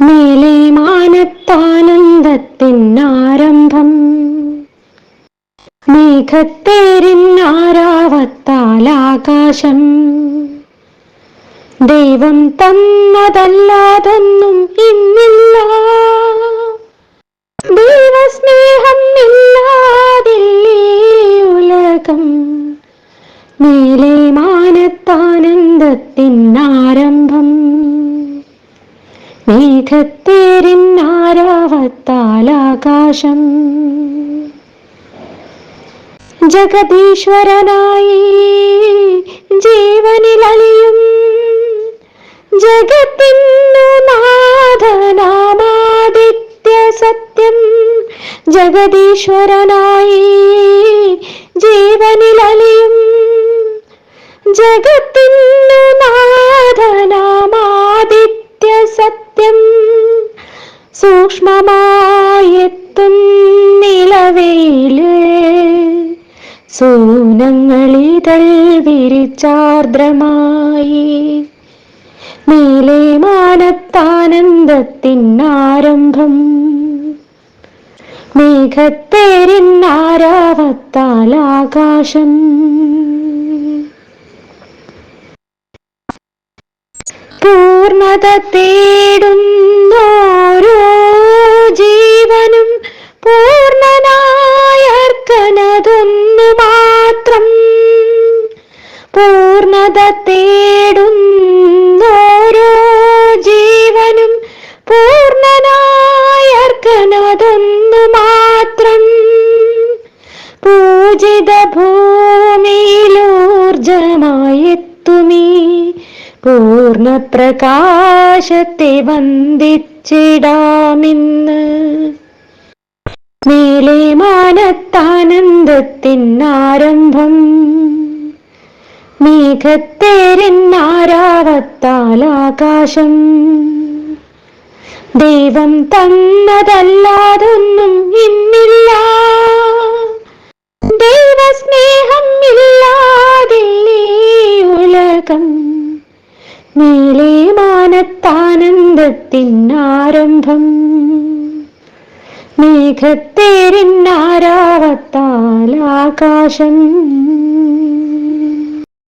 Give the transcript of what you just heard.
മേലെ മാനത്താനന്ദത്തിനാരംഭം മേഘത്തേരിന്നാരാവത്താലാകാശം ദൈവം തന്നതല്ലാതൊന്നും ഇന്നില്ല. ദൈവസ്നേഹം ഇല്ലാതില്ലേ ഉലകം. മേലെ മാനത്താനന്ദത്തിനാരംഭം മേഘത്തേരിന്നാരാവത്താലാകാശം ജഗതീശ്വരനായി ജീവനിലലിയും ജഗത്തിന്നു നാഥനാമാദിത്യ സത്യം. ജഗതീശ്വരനായി ജീവനിലലിയും ജഗത്തിന്നു നാഥനാമാദിത്യ സത്യം. സൂക്ഷ്മമായെത്തും നിലവേൽ സൂനങ്ങളിതൾ വിരിച്ചാർദ്രമായി മേലെ മാനത്താനന്ദത്തിനാരംഭം മേഘത്തേരിന്നാരാവത്താലാകാശം. പൂർണത തേടുന്നോരോ പൂർണത തേടുന്നോരോ ജീവനും പൂർണനായർക്കനതൊന്നു മാത്രം. പൂജിത ഭൂമിയിലൂർജമായെത്തുമീ പൂർണ പ്രകാശത്തെ വന്ദിച്ചിടാമിന്ന്. മേലെ മാനത്താനന്ദത്തിനാരംഭം മേഘത്തേരിന്നാരാവത്താലാകാശം ദൈവം തന്നതല്ലാതൊന്നും ഇന്നില്ല. ദൈവസ്നേഹം ഇല്ലാതില്ലേ ഉലകം. മേലെ മാനത്താനന്ദത്തിനാരംഭം മേഘത്തേരിന്നാരാവത്താലാകാശം